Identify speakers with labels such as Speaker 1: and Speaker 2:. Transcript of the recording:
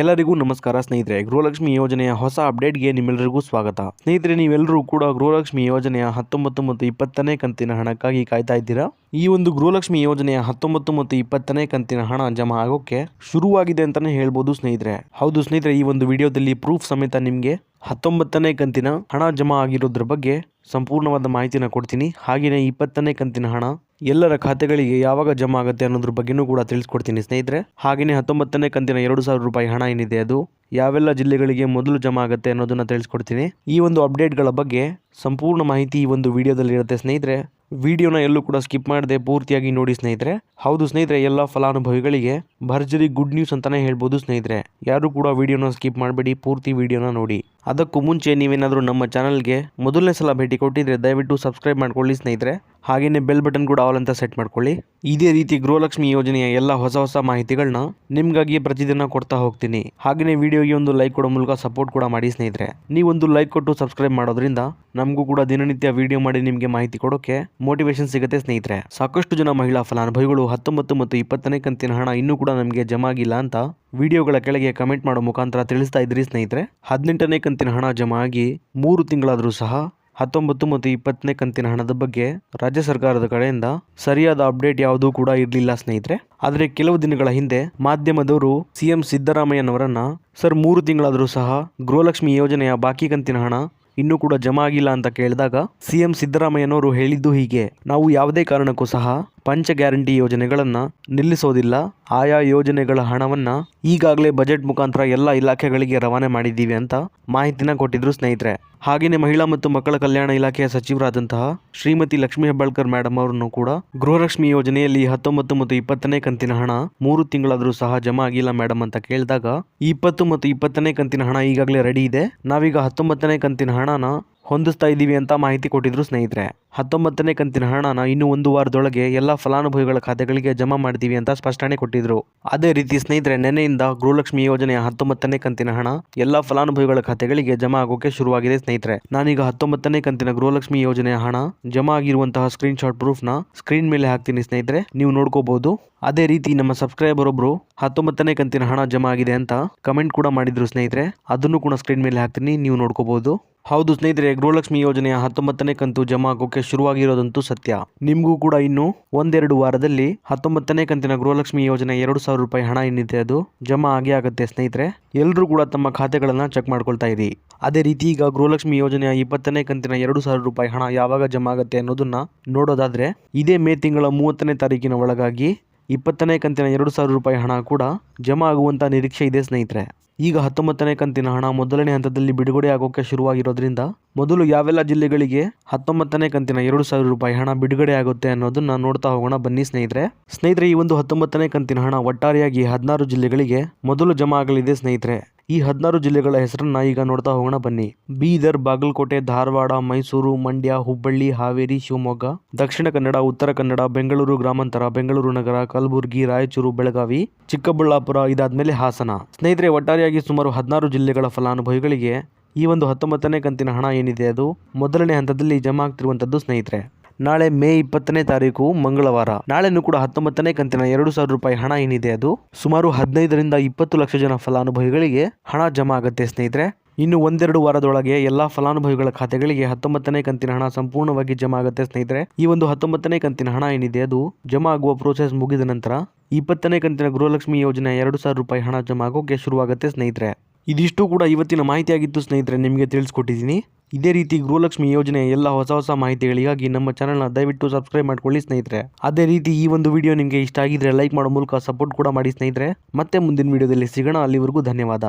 Speaker 1: ಎಲ್ಲರಿಗೂ ನಮಸ್ಕಾರ ಸ್ನೇಹಿತರೆ, ಗೃಹಲಕ್ಷ್ಮಿ ಯೋಜನೆಯ ಹೊಸ ಅಪ್ಡೇಟ್ಗೆ ನಿಮ್ಮೆಲ್ಲರಿಗೂ ಸ್ವಾಗತ. ಸ್ನೇಹಿತರೆ, ನೀವೆಲ್ಲರೂ ಕೂಡ ಗೃಹಲಕ್ಷ್ಮಿ ಯೋಜನೆಯ ಹತ್ತೊಂಬತ್ತು ಮತ್ತು ಇಪ್ಪತ್ತನೇ ಕಂತಿನ ಹಣಕ್ಕಾಗಿ ಕಾಯ್ತಾ ಇದ್ದೀರಾ? ಈ ಒಂದು ಗೃಹಲಕ್ಷ್ಮಿ ಯೋಜನೆಯ ಹತ್ತೊಂಬತ್ತು ಮತ್ತು ಇಪ್ಪತ್ತನೇ ಕಂತಿನ ಹಣ ಜಮಾ ಆಗೋಕೆ ಶುರುವಾಗಿದೆ ಅಂತಾನೆ ಹೇಳ್ಬೋದು ಸ್ನೇಹಿತರೆ. ಹೌದು ಸ್ನೇಹಿತರೆ, ಈ ಒಂದು ವಿಡಿಯೋದಲ್ಲಿ ಪ್ರೂಫ್ ಸಮೇತ ನಿಮಗೆ ಹತ್ತೊಂಬತ್ತನೇ ಕಂತಿನ ಹಣ ಜಮಾ ಆಗಿರೋದ್ರ ಬಗ್ಗೆ ಸಂಪೂರ್ಣವಾದ ಮಾಹಿತಿನ ಕೊಡ್ತೀನಿ. ಹಾಗೆಯೇ ಇಪ್ಪತ್ತನೇ ಕಂತಿನ ಹಣ ಎಲ್ಲರ ಖಾತೆಗಳಿಗೆ ಯಾವಾಗ ಜಮಾ ಆಗುತ್ತೆ ಅನ್ನೋದ್ರ ಬಗ್ಗೆನೂ ಕೂಡ ತಿಳಿಸ್ಕೊಡ್ತೀನಿ ಸ್ನೇಹಿತರೆ. ಹಾಗೆಯೇ ಹತ್ತೊಂಬತ್ತನೇ ಕಂತಿನ ಎರಡು ಸಾವಿರ ರೂಪಾಯಿ ಹಣ ಏನಿದೆ ಅದು? ಯಾವೆಲ್ಲ ಜಿಲ್ಲೆಗಳಿಗೆ ಮೊದಲು ಜಮಾ ಆಗುತ್ತೆ ಅನ್ನೋದನ್ನ ತಿಳಿಸ್ಕೊಡ್ತೀನಿ. ಈ ಒಂದು ಅಪ್ಡೇಟ್ಗಳ ಬಗ್ಗೆ ಸಂಪೂರ್ಣ ಮಾಹಿತಿ ಈ ಒಂದು ವಿಡಿಯೋದಲ್ಲಿ ಇರುತ್ತೆ ಸ್ನೇಹಿತರೆ. ವಿಡಿಯೋನ ಎಲ್ಲೂ ಕೂಡ ಸ್ಕಿಪ್ ಮಾಡದೆ ಪೂರ್ತಿಯಾಗಿ ನೋಡಿ ಸ್ನೇಹಿತರೆ. ಹೌದು ಸ್ನೇಹಿತರೆ, ಎಲ್ಲ ಫಲಾನುಭವಿಗಳಿಗೆ ಭರ್ಜರಿ ಗುಡ್ ನ್ಯೂಸ್ ಅಂತಾನೆ ಹೇಳ್ಬೋದು ಸ್ನೇಹಿತರೆ. ಯಾರು ಕೂಡ ವಿಡಿಯೋನ ಸ್ಕಿಪ್ ಮಾಡಬೇಡಿ, ಪೂರ್ತಿ ವಿಡಿಯೋನ ನೋಡಿ. ಅದಕ್ಕೂ ಮುಂಚೆ ನೀವೇನಾದರೂ ನಮ್ಮ ಚಾನಲ್ಗೆ ಮೊದಲನೇ ಸಲ ಭೇಟಿ ಕೊಟ್ಟಿದ್ರೆ ದಯವಿಟ್ಟು ಸಬ್ಸ್ಕ್ರೈಬ್ ಮಾಡ್ಕೊಳ್ಳಿ ಸ್ನೇಹಿತರೆ. ಹಾಗೆಯೇ ಬೆಲ್ ಬಟನ್ ಕೂಡ ಆಲ್ ಅಂತ ಸೆಟ್ ಮಾಡ್ಕೊಳ್ಳಿ. ಇದೇ ರೀತಿ ಗೃಹಲಕ್ಷ್ಮಿ ಯೋಜನೆಯ ಎಲ್ಲ ಹೊಸ ಹೊಸ ಮಾಹಿತಿಗಳನ್ನ ನಿಮ್ಗಾಗಿ ಪ್ರತಿದಿನ ಕೊಡ್ತಾ ಹೋಗ್ತೀನಿ. ಹಾಗೆಯೇ ವಿಡಿಯೋಗೆ ಒಂದು ಲೈಕ್ ಕೊಡೋ ಮೂಲಕ ಸಪೋರ್ಟ್ ಕೂಡ ಮಾಡಿ ಸ್ನೇಹಿತರೆ. ನೀವೊಂದು ಲೈಕ್ ಕೊಟ್ಟು ಸಬ್ಸ್ಕ್ರೈಬ್ ಮಾಡೋದ್ರಿಂದ ನಮಗೂ ಕೂಡ ದಿನನಿತ್ಯ ವಿಡಿಯೋ ಮಾಡಿ ನಿಮಗೆ ಮಾಹಿತಿ ಕೊಡೋಕೆ ಮೋಟಿವೇಶನ್ ಸಿಗುತ್ತೆ ಸ್ನೇಹಿತರೆ. ಸಾಕಷ್ಟು ಜನ ಮಹಿಳಾ ಫಲಾನುಭವಿಗಳು ಹತ್ತೊಂಬತ್ತು ಮತ್ತು ಇಪ್ಪತ್ತನೇ ಕಂತಿನ ಹಣ ಇನ್ನೂ ಕೂಡ ನಮಗೆ ಜಮಾ ಆಗಿಲ್ಲ ಅಂತ ವಿಡಿಯೋಗಳ ಕೆಳಗೆ ಕಮೆಂಟ್ ಮಾಡೋ ಮುಖಾಂತರ ತಿಳಿಸ್ತಾ ಇದ್ರಿ ಸ್ನೇಹಿತರೆ. ಹದಿನೆಂಟನೇ ಹಣ ಜಮಾ ಆಗಿ ಮೂರು ತಿಂಗಳಾದರೂ ಸಹ ಹತ್ತೊಂಬತ್ತು ಮತ್ತು ಇಪ್ಪತ್ತನೇ ಕಂತಿನ ಹಣದ ಬಗ್ಗೆ ರಾಜ್ಯ ಸರ್ಕಾರದ ಕಡೆಯಿಂದ ಸರಿಯಾದ ಅಪ್ಡೇಟ್ ಯಾವುದೂ ಕೂಡ ಇರಲಿಲ್ಲ, ಸ್ನೇಹಿತರೆ. ಆದರೆ ಕೆಲವು ದಿನಗಳ ಹಿಂದೆ ಮಾಧ್ಯಮದವರು ಸಿಎಂ ಸಿದ್ದರಾಮಯ್ಯನವರನ್ನ, ಸರ್, ಮೂರು ತಿಂಗಳಾದರೂ ಸಹ ಗೃಹಲಕ್ಷ್ಮಿ ಯೋಜನೆಯ ಬಾಕಿ ಕಂತಿನ ಹಣ ಇನ್ನೂ ಕೂಡ ಜಮಾ ಆಗಿಲ್ಲ ಅಂತ ಕೇಳಿದಾಗ ಸಿಎಂ ಸಿದ್ದರಾಮಯ್ಯನವರು ಹೇಳಿದ್ದು ಹೀಗೆ. ನಾವು ಯಾವುದೇ ಕಾರಣಕ್ಕೂ ಸಹ ಪಂಚ ಗ್ಯಾರಂಟಿ ಯೋಜನೆಗಳನ್ನು ನಿಲ್ಲಿಸೋದಿಲ್ಲ. ಆಯಾ ಯೋಜನೆಗಳ ಹಣವನ್ನು ಈಗಾಗಲೇ ಬಜೆಟ್ ಮುಖಾಂತರ ಎಲ್ಲ ಇಲಾಖೆಗಳಿಗೆ ರವಾನೆ ಮಾಡಿದ್ದೀವಿ ಅಂತ ಮಾಹಿತಿನ ಕೊಟ್ಟಿದ್ರು ಸ್ನೇಹಿತರೆ. ಹಾಗೆಯೇ ಮಹಿಳಾ ಮತ್ತು ಮಕ್ಕಳ ಕಲ್ಯಾಣ ಇಲಾಖೆಯ ಸಚಿವರಾದಂತಹ ಶ್ರೀಮತಿ ಲಕ್ಷ್ಮೀ ಹೆಬ್ಬಾಳ್ಕರ್ ಮೇಡಮ್ ಅವರನ್ನು ಕೂಡ ಗೃಹಲಕ್ಷ್ಮಿ ಯೋಜನೆಯಲ್ಲಿ ಹತ್ತೊಂಬತ್ತು ಮತ್ತು ಇಪ್ಪತ್ತನೇ ಕಂತಿನ ಹಣ ಮೂರು ತಿಂಗಳಾದರೂ ಸಹ ಜಮಾ ಆಗಿಲ್ಲ ಮೇಡಮ್ ಅಂತ ಕೇಳಿದಾಗ, ಇಪ್ಪತ್ತು ಮತ್ತು ಇಪ್ಪತ್ತನೇ ಕಂತಿನ ಹಣ ಈಗಾಗಲೇ ರೆಡಿ ಇದೆ. ನಾವೀಗ ಹತ್ತೊಂಬತ್ತನೇ ಕಂತಿನ ಹಣನ ಹೊಂದಿಸ್ತಾ ಇದ್ದೀವಿ ಅಂತ ಮಾಹಿತಿ ಕೊಟ್ಟಿದ್ರು ಸ್ನೇಹಿತರೆ. ಹತ್ತೊಂಬತ್ತನೇ ಕಂತಿನ ಹಣನ ಇನ್ನು ಒಂದು ವಾರದೊಳಗೆ ಎಲ್ಲ ಫಲಾನುಭವಿಗಳ ಖಾತೆಗಳಿಗೆ ಜಮಾ ಮಾಡ್ತೀವಿ ಅಂತ ಸ್ಪಷ್ಟನೆ ಕೊಟ್ಟಿದ್ರು. ಅದೇ ರೀತಿ ಸ್ನೇಹಿತರೆ, ನೆನೆಯಿಂದ ಗೃಹಲಕ್ಷ್ಮಿ ಯೋಜನೆಯ ಹತ್ತೊಂಬತ್ತನೇ ಕಂತಿನ ಹಣ ಎಲ್ಲ ಫಲಾನುಭವಿಗಳ ಖಾತೆಗಳಿಗೆ ಜಮಾ ಆಗೋಕೆ ಶುರುವಾಗಿದೆ ಸ್ನೇಹಿತರೆ. ನಾನೀಗ ಹತ್ತೊಂಬತ್ತನೇ ಕಂತಿನ ಗೃಹಲಕ್ಷ್ಮಿ ಯೋಜನೆಯ ಹಣ ಜಮಾ ಆಗಿರುವಂತಹ ಸ್ಕ್ರೀನ್ ಶಾಟ್ ಪ್ರೂಫ್ನ ಸ್ಕ್ರೀನ್ ಮೇಲೆ ಹಾಕ್ತೀನಿ ಸ್ನೇಹಿತರೆ. ನೀವು ನೋಡ್ಕೋಬಹುದು ಅದೇ ರೀತಿ ನಮ್ಮ ಸಬ್ಸ್ಕ್ರೈಬರ್ ಒಬ್ರು ಹತ್ತೊಂಬತ್ತನೇ ಕಂತಿನ ಹಣ ಜಮಾ ಆಗಿದೆ ಅಂತ ಕಮೆಂಟ್ ಕೂಡ ಮಾಡಿದ್ರು ಸ್ನೇಹಿತರೆ. ಅದನ್ನು ಕೂಡ ಸ್ಕ್ರೀನ್ ಮೇಲೆ ಹಾಕ್ತೀನಿ, ನೀವು ನೋಡ್ಕೋಬಹುದು ಹೌದು ಸ್ನೇಹಿತರೆ, ಗೃಹಲಕ್ಷ್ಮಿ ಯೋಜನೆಯ ಹತ್ತೊಂಬತ್ತನೇ ಕಂತು ಜಮಾ ಆಗೋಕೆ ಶುರುವಾಗಿರೋದಂತೂ ಸತ್ಯ. ನಿಮಗೂ ಕೂಡ ಇನ್ನು ಒಂದೆರಡು ವಾರದಲ್ಲಿ ಹತ್ತೊಂಬತ್ತನೇ ಕಂತಿನ ಗೃಹಲಕ್ಷ್ಮಿ ಯೋಜನೆ ಎರಡು ಸಾವಿರ ರೂಪಾಯಿ ಹಣ ಏನಿದೆ ಅದು ಜಮಾ ಆಗೇ ಆಗುತ್ತೆ ಸ್ನೇಹಿತರೆ. ಎಲ್ಲರೂ ಕೂಡ ತಮ್ಮ ಖಾತೆಗಳನ್ನು ಚೆಕ್ ಮಾಡ್ಕೊಳ್ತಾ ಇರಿ. ಅದೇ ರೀತಿ ಈಗ ಗೃಹಲಕ್ಷ್ಮಿ ಯೋಜನೆಯ ಇಪ್ಪತ್ತನೇ ಕಂತಿನ ಎರಡು ಸಾವಿರ ರೂಪಾಯಿ ಹಣ ಯಾವಾಗ ಜಮಾ ಆಗುತ್ತೆ ಅನ್ನೋದನ್ನ ನೋಡೋದಾದ್ರೆ ಇದೇ ಮೇ ತಿಂಗಳ ಮೂವತ್ತನೇ ತಾರೀಕಿನ ಒಳಗಾಗಿ ಇಪ್ಪತ್ತನೇ ಕಂತಿನ ಎರಡು ಸಾವಿರ ರೂಪಾಯಿ ಹಣ ಕೂಡ ಜಮಾ ಆಗುವಂಥ ನಿರೀಕ್ಷೆ ಇದೆ ಸ್ನೇಹಿತರೆ. ಈಗ ಹತ್ತೊಂಬತ್ತನೇ ಕಂತಿನ ಹಣ ಮೊದಲನೇ ಹಂತದಲ್ಲಿ ಬಿಡುಗಡೆ ಆಗೋಕೆ ಶುರುವಾಗಿರೋದ್ರಿಂದ ಮೊದಲು ಯಾವೆಲ್ಲ ಜಿಲ್ಲೆಗಳಿಗೆ ಹತ್ತೊಂಬತ್ತನೇ ಕಂತಿನ ಎರಡು ಸಾವಿರ ರೂಪಾಯಿ ಹಣ ಬಿಡುಗಡೆ ಆಗುತ್ತೆ ಅನ್ನೋದನ್ನ ನೋಡ್ತಾ ಹೋಗೋಣ ಬನ್ನಿ ಸ್ನೇಹಿತರೆ. ಸ್ನೇಹಿತರೆ, ಈ ಒಂದು ಹತ್ತೊಂಬತ್ತನೇ ಕಂತಿನ ಹಣ ಒಟ್ಟಾರೆಯಾಗಿ ಹದಿನಾರು ಜಿಲ್ಲೆಗಳಿಗೆ ಮೊದಲು ಜಮಾ ಆಗಲಿದೆ ಸ್ನೇಹಿತರೆ. ಈ ಹದಿನಾರು ಜಿಲ್ಲೆಗಳ ಹೆಸರನ್ನು ಈಗ ನೋಡ್ತಾ ಹೋಗೋಣ ಬನ್ನಿ. ಬೀದರ್, ಬಾಗಲಕೋಟೆ, ಧಾರವಾಡ, ಮೈಸೂರು, ಮಂಡ್ಯ, ಹುಬ್ಬಳ್ಳಿ, ಹಾವೇರಿ, ಶಿವಮೊಗ್ಗ, ದಕ್ಷಿಣ ಕನ್ನಡ, ಉತ್ತರ ಕನ್ನಡ, ಬೆಂಗಳೂರು ಗ್ರಾಮಾಂತರ, ಬೆಂಗಳೂರು ನಗರ, ಕಲಬುರಗಿ, ರಾಯಚೂರು, ಬೆಳಗಾವಿ, ಚಿಕ್ಕಬಳ್ಳಾಪುರ ಇದಾದ್ಮೇಲೆ ಹಾಸನ. ಸ್ನೇಹಿತರೆ, ಒಟ್ಟಾರೆಯಾಗಿ ಸುಮಾರು ಹದಿನಾರು ಜಿಲ್ಲೆಗಳ ಫಲಾನುಭವಿಗಳಿಗೆ ಈ ಒಂದು ಹತ್ತೊಂಬತ್ತನೇ ಕಂತಿನ ಹಣ ಏನಿದೆ ಅದು? ಮೊದಲನೇ ಹಂತದಲ್ಲಿ ಜಮಾ ಆಗ್ತಿರುವಂಥದ್ದು ಸ್ನೇಹಿತರೆ ನಾಳೆ ಮೇ ಇಪ್ಪತ್ತನೇ ತಾರೀಕು ಮಂಗಳವಾರ. ನಾಳೆನೂ ಕೂಡ ಹತ್ತೊಂಬತ್ತನೇ ಕಂತಿನ ಎರಡು ಸಾವಿರ ರೂಪಾಯಿ ಹಣ ಏನಿದೆ ಅದು? ಸುಮಾರು ಹದಿನೈದರಿಂದ ಇಪ್ಪತ್ತು ಲಕ್ಷ ಜನ ಫಲಾನುಭವಿಗಳಿಗೆ ಹಣ ಜಮಾ ಆಗುತ್ತೆ ಸ್ನೇಹಿತರೆ. ಇನ್ನು ಒಂದೆರಡು ವಾರದೊಳಗೆ ಎಲ್ಲಾ ಫಲಾನುಭವಿಗಳ ಖಾತೆಗಳಿಗೆ ಹತ್ತೊಂಬತ್ತನೇ ಕಂತಿನ ಹಣ ಸಂಪೂರ್ಣವಾಗಿ ಜಮಾ ಆಗುತ್ತೆ ಸ್ನೇಹಿತರೆ. ಈ ಒಂದು ಹತ್ತೊಂಬತ್ತನೇ ಕಂತಿನ ಹಣ ಏನಿದೆ ಅದು? ಜಮಾ ಆಗುವ ಪ್ರೋಸೆಸ್ ಮುಗಿದ ನಂತರ ಇಪ್ಪತ್ತನೇ ಕಂತಿನ ಗೃಹಲಕ್ಷ್ಮಿ ಯೋಜನೆ ಎರಡು ಸಾವಿರ ರೂಪಾಯಿ ಹಣ ಜಮಾ ಆಗೋಕೆ ಶುರುವಾಗುತ್ತೆ ಸ್ನೇಹಿತರೆ. ಇದಿಷ್ಟು ಕೂಡ ಇವತ್ತಿನ ಮಾಹಿತಿಯಾಗಿತ್ತು ಸ್ನೇಹಿತರೆ, ನಿಮಗೆ ತಿಳಿಸ್ಕೊಟ್ಟಿದ್ದೀನಿ. ಇದೇ ರೀತಿ ಗೃಹಲಕ್ಷ್ಮಿ ಯೋಜನೆ ಎಲ್ಲ ಹೊಸ ಹೊಸ ಮಾಹಿತಿಗಳಿಗಾಗಿ ನಮ್ಮ ಚಾನಲ್ನ ದಯವಿಟ್ಟು ಸಬ್ಸ್ಕ್ರೈಬ್ ಮಾಡ್ಕೊಳ್ಳಿ ಸ್ನೇಹಿತರೆ. ಅದೇ ರೀತಿ ಈ ಒಂದು ವಿಡಿಯೋ ನಿಮಗೆ ಇಷ್ಟ ಆಗಿದ್ರೆ ಲೈಕ್ ಮಾಡೋ ಮೂಲಕ ಸಪೋರ್ಟ್ ಕೂಡ ಮಾಡಿ ಸ್ನೇಹಿತರೆ. ಮತ್ತೆ ಮುಂದಿನ ವಿಡಿಯೋದಲ್ಲಿ ಸಿಗೋಣ. ಅಲ್ಲಿವರೆಗೂ ಧನ್ಯವಾದ.